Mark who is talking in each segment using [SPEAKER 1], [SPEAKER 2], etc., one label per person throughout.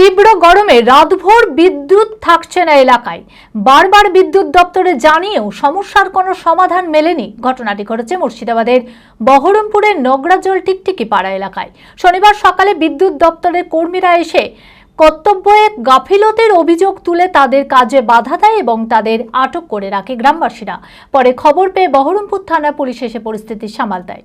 [SPEAKER 1] তীব্র গরমে রাতভর বিদ্যুৎ থাকছে না এলাকায়। বারবার বিদ্যুৎ দপ্তরে জানিয়েও সমস্যার কোনো সমাধান মেলেনি। ঘটনাটি ঘটেছে মুর্শিদাবাদের বহরমপুরের নগরাজল টিকটিকি পাড়া এলাকায়। শনিবার সকালে বিদ্যুৎ দপ্তরের কর্মীরা এসে কর্তব্যে গাফিলতির অভিযোগ তুলে তাদের কাজে বাধা দেয় এবং তাদের আটক করে রাখে গ্রামবাসীরা। পরে খবর পেয়ে বহরমপুর থানা পুলিশ এসে পরিস্থিতি সামাল দেয়।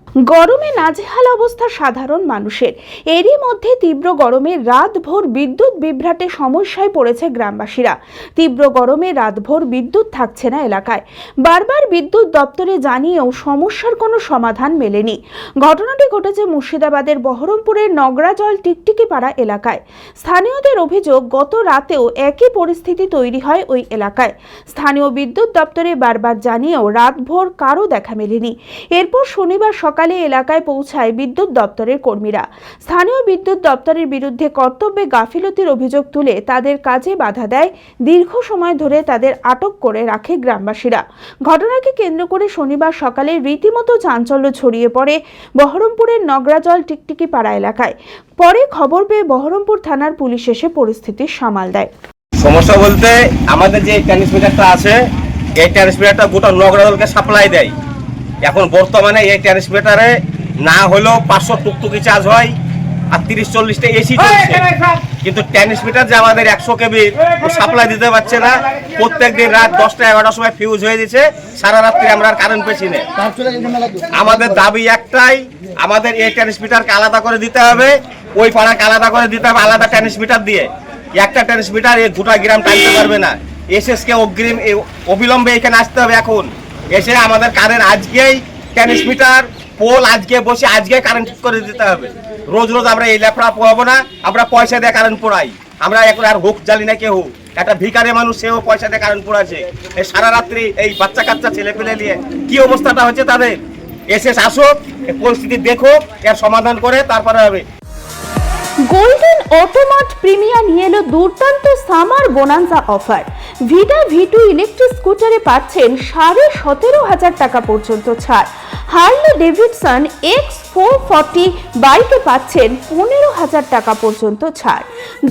[SPEAKER 2] গরমে নাজেহাল অবস্থা সাধারণ মানুষের। এরই মধ্যে তীব্র গরমে রাতভর বিদ্যুৎ বিভ্রাটে সমস্যায় পড়েছে গ্রামবাসীরা। তীব্র গরমে রাতভর বিদ্যুৎ থাকছে না এলাকায়। বারবার বিদ্যুৎ দপ্তরে জানিয়েও সমস্যার কোনো সমাধান মেলেনি। ঘটনাটি ঘটেছে মুর্শিদাবাদের বহরমপুরের নগরাজল টিকটিকি পাড়া এলাকায়। স্থানীয়দের অভিযোগ, গত রাতেও একই পরিস্থিতি তৈরি হয় ওই এলাকায়। স্থানীয় বিদ্যুৎ দপ্তরে বারবার জানিয়েও রাতভর কারও দেখা মেলেনি। এরপর শনিবার সকালে এলাকায় পৌঁছায় বিদ্যুৎ দপ্তরের কর্মীরা। স্থানীয় বিদ্যুৎ দপ্তরের বিরুদ্ধে কর্তব্যে গাফিলতির অভিযোগ তুলে তাদের কাজে বাধা দেয়, দীর্ঘ সময় ধরে তাদের আটক করে রাখে গ্রামবাসীরা। ঘটনাকে কেন্দ্র করে শনিবার সকালে রীতিমতো চাঞ্চল্য ছড়িয়ে পড়ে বহরমপুরের নগরাজল টিকটিকি পাড়া এলাকায়। পরে খবর পেয়ে বহরমপুর থানার পুলিশ এসে পরিস্থিতি সামাল দেয়।
[SPEAKER 3] সমস্যা বলতে আমাদের যে ট্রান্সমিটারটা আছে, এই ট্রান্সমিটারটা গোটা নগরাদলকে সাপ্লাই দেয়। এখন বর্তমানে এই ট্রান্সমিটারে না হলেও পাঁচশো টুকটুকি চার্জ হয় আর তিরিশ চল্লিশটা এসি চলছে। কিন্তু ট্রান্সমিটার যে আমাদের একশো কেবির সাপ্লাই দিতে পারছে না। প্রত্যেক দিন রাত দশটা এগারোটার সময় ফিউজ হয়ে দিচ্ছে সারা রাত্রি আমরা আর কারেন্ট পেছি না। আমাদের দাবি একটাই আমাদের এই ট্রান্সমিটারকে আলাদা করে দিতে হবে। ওই পাড়াকে আলাদা করে দিতে হবে আলাদা ট্রান্সমিটার দিয়ে। একটা ট্রান্সমিটার এই গোটা গ্রাম টানতে পারবে না। এসএসকে অগ্রিম অবিলম্বে এখানে আসতে হবে এখন। এসে আমাদের কারেন্ট আজকেই ট্রান্সমিটার পোল আজকে বসে, আজকে কারেন্ট ঠিক করে দিতে হবে। রোজ রোজ আমরা এই ল্যাপড়া পোয়াবো না, আমরা পয়সা দিয়ে কারেন্ট পোড়াই। আমরা এখন আর হুক জ্বালি না কেউ। একটা ভিকারে মানুষ, সেও পয়সা দিয়ে কারেন্ট পোড়াচ্ছে। এই সারা রাত্রি এই বাচ্চা কাচ্চা ছেলে পেলে নিয়ে কি অবস্থাটা হচ্ছে তাদের? এসএস আসুক পরিস্থিতি দেখো এর সমাধান করে তারপরে হবে।
[SPEAKER 2] গোল্ডেন অটোমাট প্রিমিয়া নিয়ে এলো দুর্দান্ত summer bonanza offer Vida V two electric স্কুটারে পাচ্ছেন সাড়ে সতেরো হাজার টাকা পর্যন্ত ছাড়। Harley Davidson X four forty বাইকে পাচ্ছেন পনেরো হাজার টাকা পর্যন্ত ছাড়।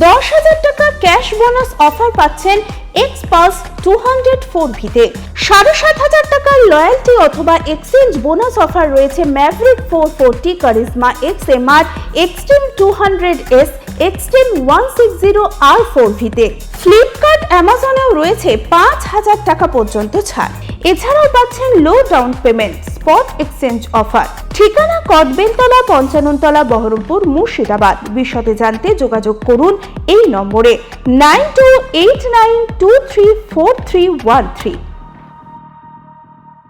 [SPEAKER 2] দশ হাজার টাকা ক্যাশ বোনাস অফার পাচ্ছেন x pass two hundred four ভিতে। সাড়ে সাত হাজার টাকার লয়্যালটি অথবা এক্সচেঞ্জ বোনাস অফার রয়েছে Maverick four forty Karizma X M R Xtreme two hundred S Xtreme one six zero R four ভিতে। ফ্লিপকার্ট অ্যামাজনেও রয়েছে পাঁচ হাজার টাকা পর্যন্ত ছাড়। এছাড়াও পাচ্ছেন low down payment spot exchange offer ঠিকানা কদবেলতলা পঞ্চাননতলা, বহরমপুর, মুর্শিদাবাদ। বিশদে জানতে যোগাযোগ করুন এই নম্বরে। Nine two eight nine two three four three one three.